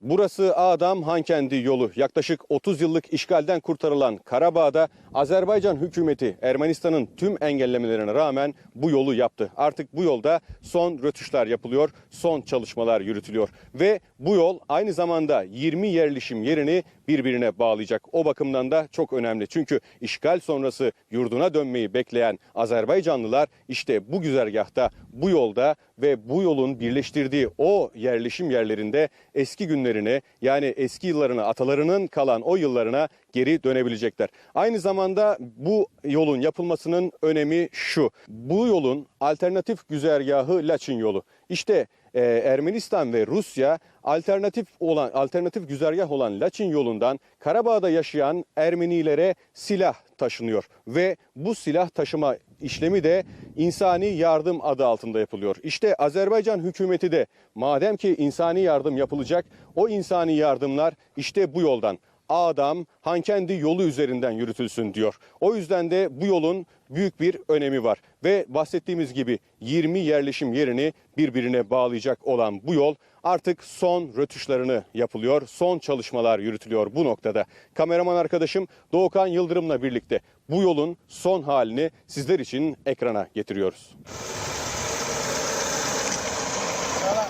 Burası Ağdam Hankendi yolu. Yaklaşık 30 yıllık işgalden kurtarılan Karabağ'da Azerbaycan hükümeti Ermenistan'ın tüm engellemelerine rağmen bu yolu yaptı. Artık bu yolda son rötuşlar yapılıyor, son çalışmalar yürütülüyor. Ve bu yol aynı zamanda 20 yerleşim yerini birbirine bağlayacak. O bakımdan da çok önemli. Çünkü işgal sonrası yurduna dönmeyi bekleyen Azerbaycanlılar işte bu güzergahta, bu yolda ve bu yolun birleştirdiği o yerleşim yerlerinde eski günlerine yani eski yıllarına, atalarının kalan o yıllarına geri dönebilecekler. Aynı zamanda bu yolun yapılmasının önemi şu. Bu yolun alternatif güzergahı Laçin yolu. İşte e, Ermenistan ve Rusya alternatif olan alternatif güzergah olan Laçin yolundan Karabağ'da yaşayan Ermenilere silah taşınıyor ve bu silah taşıma işlemi de insani yardım adı altında yapılıyor. İşte Azerbaycan hükümeti de madem ki insani yardım yapılacak o insani yardımlar işte bu yoldan Ağdam Hankendi yolu üzerinden yürütülsün diyor. O yüzden de bu yolun büyük bir önemi var ve bahsettiğimiz gibi 20 yerleşim yerini birbirine bağlayacak olan bu yol artık son rötuşlarını yapılıyor. Son çalışmalar yürütülüyor bu noktada. Kameraman arkadaşım Doğukan Yıldırım'la birlikte bu yolun son halini sizler için ekrana getiriyoruz.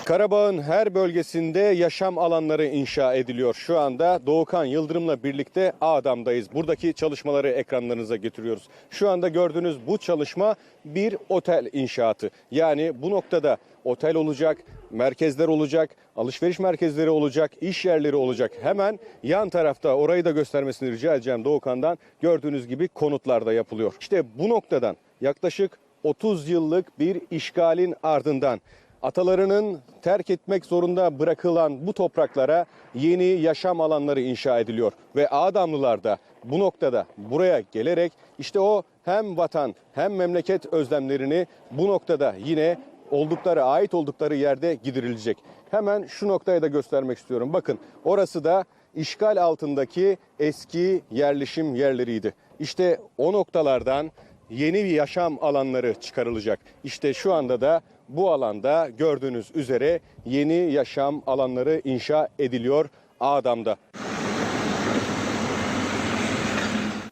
Karabağ'ın her bölgesinde yaşam alanları inşa ediliyor. Şu anda Doğukan Yıldırım'la birlikte Ağdam'dayız. Buradaki çalışmaları ekranlarınıza getiriyoruz. Şu anda gördüğünüz bu çalışma bir otel inşaatı. Yani bu noktada otel olacak, merkezler olacak, alışveriş merkezleri olacak, iş yerleri olacak. Hemen yan tarafta orayı da göstermesini rica edeceğim Doğukan'dan. Gördüğünüz gibi konutlarda yapılıyor. İşte bu noktadan yaklaşık 30 yıllık bir işgalin ardından atalarının terk etmek zorunda bırakılan bu topraklara yeni yaşam alanları inşa ediliyor ve Ağdamlılar da bu noktada buraya gelerek işte o hem vatan hem memleket özlemlerini bu noktada yine oldukları ait oldukları yerde giderilecek. Hemen şu noktayı da göstermek istiyorum. Bakın orası da işgal altındaki eski yerleşim yerleriydi. İşte o noktalardan yeni bir yaşam alanları çıkarılacak. İşte şu anda da bu alanda gördüğünüz üzere yeni yaşam alanları inşa ediliyor Ağdam'da.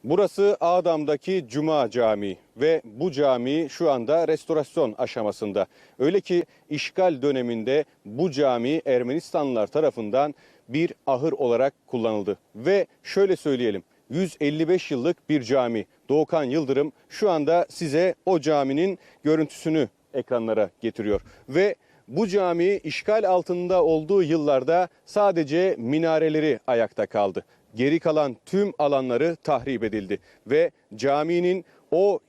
Burası Ağdam'daki Cuma Camii ve bu cami şu anda restorasyon aşamasında. Öyle ki işgal döneminde bu cami Ermenistanlılar tarafından bir ahır olarak kullanıldı. Ve şöyle söyleyelim 155 yıllık bir cami. Doğukan Yıldırım şu anda size o caminin görüntüsünü ekranlara getiriyor. Ve bu cami işgal altında olduğu yıllarda sadece minareleri ayakta kaldı. Geri kalan tüm alanları tahrip edildi ve caminin o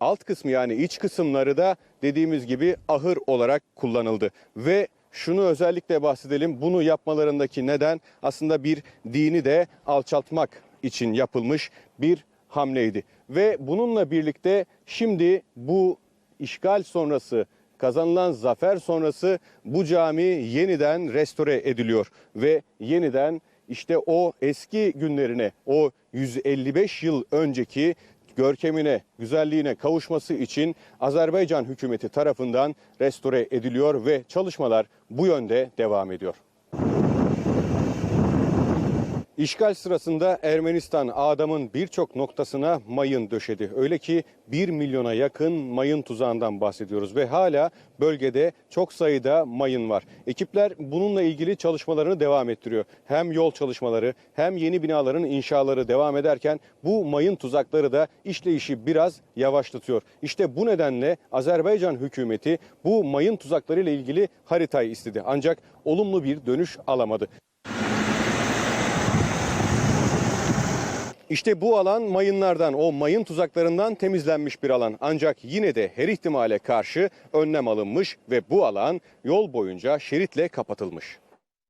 alt kısmı yani iç kısımları da dediğimiz gibi ahır olarak kullanıldı ve şunu özellikle bahsedelim. Bunu yapmalarındaki neden aslında bir dini de alçaltmak için yapılmış bir hamleydi. Ve bununla birlikte şimdi bu işgal sonrası kazanılan zafer sonrası bu cami yeniden restore ediliyor ve yeniden işte o eski günlerine o 155 yıl önceki görkemine, güzelliğine kavuşması için Azerbaycan hükümeti tarafından restore ediliyor ve çalışmalar bu yönde devam ediyor. İşgal sırasında Ermenistan Ağdam'ın birçok noktasına mayın döşedi. Öyle ki 1 milyona yakın mayın tuzağından bahsediyoruz ve hala bölgede çok sayıda mayın var. Ekipler bununla ilgili çalışmalarını devam ettiriyor. Hem yol çalışmaları hem yeni binaların inşaları devam ederken bu mayın tuzakları da işleyişi biraz yavaşlatıyor. İşte bu nedenle Azerbaycan hükümeti bu mayın tuzakları ile ilgili haritayı istedi. Ancak olumlu bir dönüş alamadı. İşte bu alan mayınlardan, o mayın tuzaklarından temizlenmiş bir alan. Ancak yine de her ihtimale karşı önlem alınmış ve bu alan yol boyunca şeritle kapatılmış.